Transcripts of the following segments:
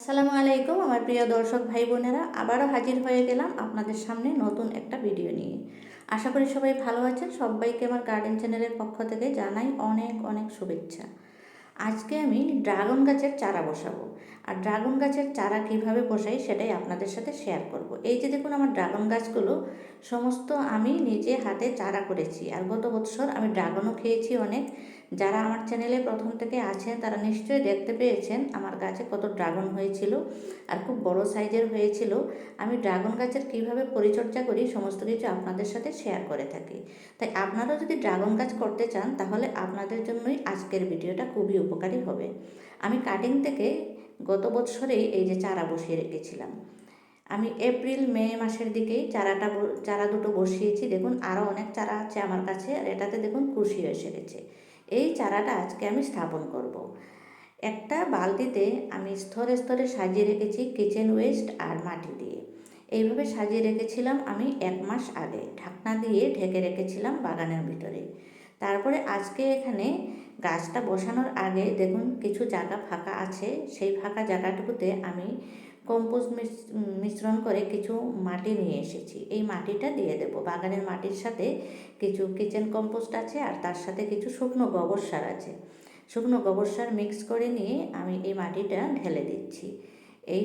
আসসালামু আলাইকুম, আমার প্রিয় দর্শক ভাই বোনেরা আবারও হাজির হয়ে গেলাম আপনাদের সামনে নতুন একটা ভিডিও নিয়ে। আশা করি সবাই ভালো আছেন। সবাইকে আমার গার্ডেন চ্যানেলের পক্ষ থেকে জানাই অনেক অনেক শুভেচ্ছা। আজকে আমি ড্রাগন গাছের চারা বসাবো। আর ড্রাগন গাছের চারা কীভাবে বসাই সেটাই আপনাদের সাথে শেয়ার করব। এই যে দেখুন আমার ড্রাগন গাছগুলো, সমস্ত আমি নিজে হাতে চারা করেছি। আর গত বছর আমি ড্রাগনও খেয়েছি অনেক। যারা আমার চ্যানেলে প্রথম থেকে আছেন, তারা নিশ্চয়ই দেখতে পেয়েছেন আমার গাছে কত ড্রাগন হয়েছিল আর খুব বড় সাইজের হয়েছিল। আমি ড্রাগন গাছের কীভাবে পরিচর্যা করি সমস্ত কিছু আপনাদের সাথে শেয়ার করে থাকি। তাই আপনারাও যদি ড্রাগন গাছ করতে চান, তাহলে আপনাদের জন্যই আজকের ভিডিওটা খুবই উপকারী হবে। আমি কাটিং থেকে গত বছরেই এই যে চারা বসিয়ে রেখেছিলাম। আমি এপ্রিল, মে মাসের দিকেই চারাটা চারা দুটো বসিয়েছি। দেখুন আরও অনেক চারা আছে আমার কাছে আর এটাতে দেখুন খুশি এসে গেছে। এই চারাটা আজকে আমি স্থাপন করব। একটা বালতিতে আমি স্তরে স্তরে সাজিয়ে রেখেছি কিচেন ওয়েস্ট আর মাটি দিয়ে। এইভাবে সাজিয়ে রেখেছিলাম আমি এক মাস আগে। ঢাকনা দিয়ে ঢেকে রেখেছিলাম বাগানের ভিতরে। তারপরে আজকে এখানে গাছটা বসানোর আগে দেখুন কিছু জায়গা ফাঁকা আছে। সেই ফাঁকা জায়গাটুকুতে আমি কম্পোস্ট মিশ্রণ করে কিছু মাটি নিয়ে এসেছি। এই মাটিটা দিয়ে দেবো। বাগানের মাটির সাথে কিছু কিচেন কম্পোস্ট আছে আর তার সাথে কিছু শুকনো গোবর সার আছে। শুকনো গোবর সার মিক্স করে নিয়ে আমি এই মাটিটা ঢেলে দিচ্ছি। এই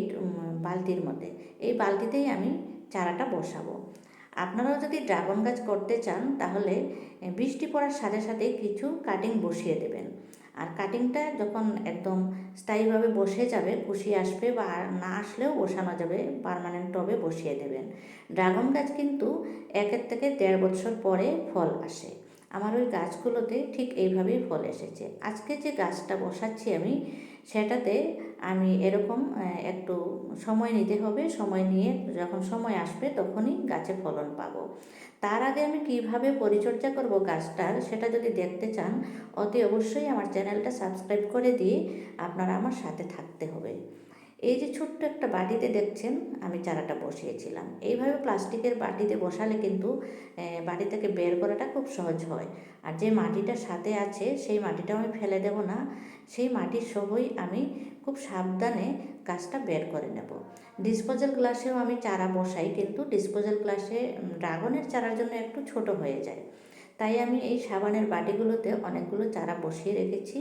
বালতির মধ্যে। এই বালতিতেই আমি চারাটা বসাবো। আপনারাও যদি ড্রাগন গাছ করতে চান, তাহলে বৃষ্টি পড়ার সাথে সাথে কিছু কাটিং বসিয়ে দেবেন। আর কাটিংটা যখন একদম স্থায়ীভাবে বসে যাবে কুশি আসবে বা না আসলেও বসানো যাবে পারমানেন্ট টবে বসিয়ে দেবেন। ড্রাগন গাছ কিন্তু একের থেকে দেড় বছর পরে ফল আসে। আমার ওই গাছগুলোতে ঠিক এইভাবেই ফল এসেছে। আজকে যে গাছটা বসাচ্ছি আমি, সেটাতে আমি এরকম একটু সময় নিতে হবে। সময় নিয়ে যখন সময় আসবে তখনই গাছে ফলন পাবো। তার আগে আমি কীভাবে পরিচর্যা করব গাছটার সেটা যদি দেখতে চান, অতি অবশ্যই আমার চ্যানেলটা সাবস্ক্রাইব করে দিয়ে আপনারা আমার সাথে থাকতে হবে। এই যে ছোট্ট একটা বাটিতে দেখছেন, আমি চারাটা বসিয়েছিলাম। এইভাবে প্লাস্টিকের বাটিতে বসালে কিন্তু বাড়ি থেকে বের করাটা খুব সহজ হয়। আর যে মাটিটা সাথে আছে, সেই মাটিটা আমি ফেলে দেব না। সেই মাটির সহই আমি খুব সাবধানে গাছটা বের করে নেব। ডিসপোজাল গ্লাসেও আমি চারা বসাই, কিন্তু ডিসপোজাল গ্লাসে ড্রাগনের চারার জন্য একটু ছোট হয়ে যায়। তাই আমি এই সাবানের বাটিগুলোতে অনেকগুলো চারা বসিয়ে রেখেছি।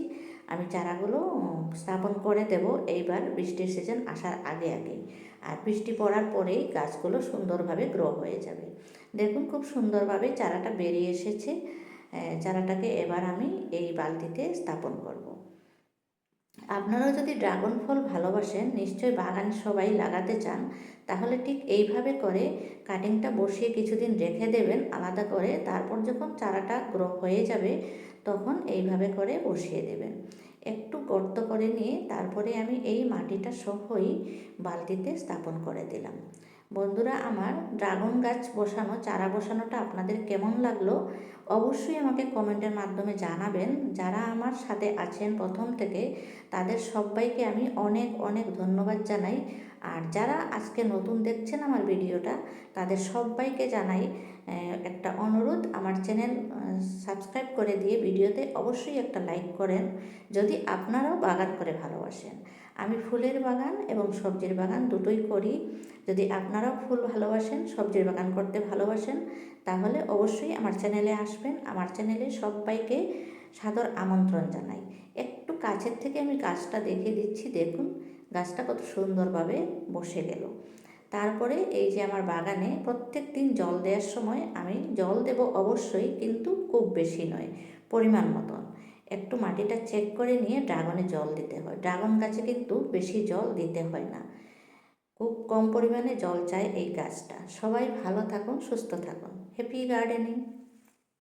আমি চারাগুলো স্থাপন করে দেব এইবার বৃষ্টির সিজন আসার আগে আগে আর বৃষ্টি পড়ার পরেই গাছগুলো সুন্দরভাবে গ্রো হয়ে যাবে। দেখুন খুব সুন্দরভাবে চারাটা বেরিয়ে এসেছে। চারাটাকে এবার আমি এই বালতিতে স্থাপন করব। আপনারাও যদি ড্রাগন ফল ভালোবাসেন, নিশ্চয়ই বাগান সবাই লাগাতে চান। তাহলে ঠিক এইভাবে করে কাটিংটা বসিয়ে কিছুদিন রেখে দেবেন, আলাদা করে তারপর যখন চারাটা গ্রো হয়ে যাবে, তখন এইভাবে করে বসিয়ে দেবেন। একটু গর্ত করে নিয়ে তারপরে আমি এই মাটিটা সহই বালতিতে স্থাপন করে দিলাম। বন্ধুরা, আমার ড্রাগন গাছ বসানো, চারা বসানোটা আপনাদের কেমন লাগল? অবশ্যই আমাকে কমেন্টের মাধ্যমে জানাবেন। যারা আমার সাথে আছেন প্রথম থেকে, তাদের সবাইকে আমি অনেক অনেক ধন্যবাদ জানাই। আর যারা আজকে নতুন দেখছেন আমার ভিডিওটা, তাদের সবাইকে জানাই একটা অনুরোধ। আমার চ্যানেল সাবস্ক্রাইব করে দিয়ে ভিডিওতে অবশ্যই একটা লাইক করেন, যদি আপনারাও বাগান করে ভালোবাসেন। আমি ফুলের বাগান এবং সবজির বাগান দুটোই করি। যদি আপনারাও ফুল ভালোবাসেন, সবজির বাগান করতে ভালোবাসেন, তাহলে অবশ্যই আমার চ্যানেলে আসবেন। আমার চ্যানেলে সবাইকে সাদর আমন্ত্রণ জানাই। একটু কাছের থেকে আমি গাছটা দেখে দিচ্ছি, দেখুন, গাছটা কত সুন্দরভাবে বসে গেল। তারপরে এই যে আমার বাগানে প্রত্যেক দিন জল দেওয়ার সময় আমি জল দেব অবশ্যই, কিন্তু খুব বেশি নয়, পরিমাণ মতন। একটু মাটিটা চেক করে নিয়ে ড্রাগনে জল দিতে হয়। ড্রাগন গাছে কিন্তু বেশি জল দিতে হয় না। খুব কম পরিমাণে জল চায় এই গাছটা। সবাই ভালো থাকুন সুস্থ থাকুন। Happy gardening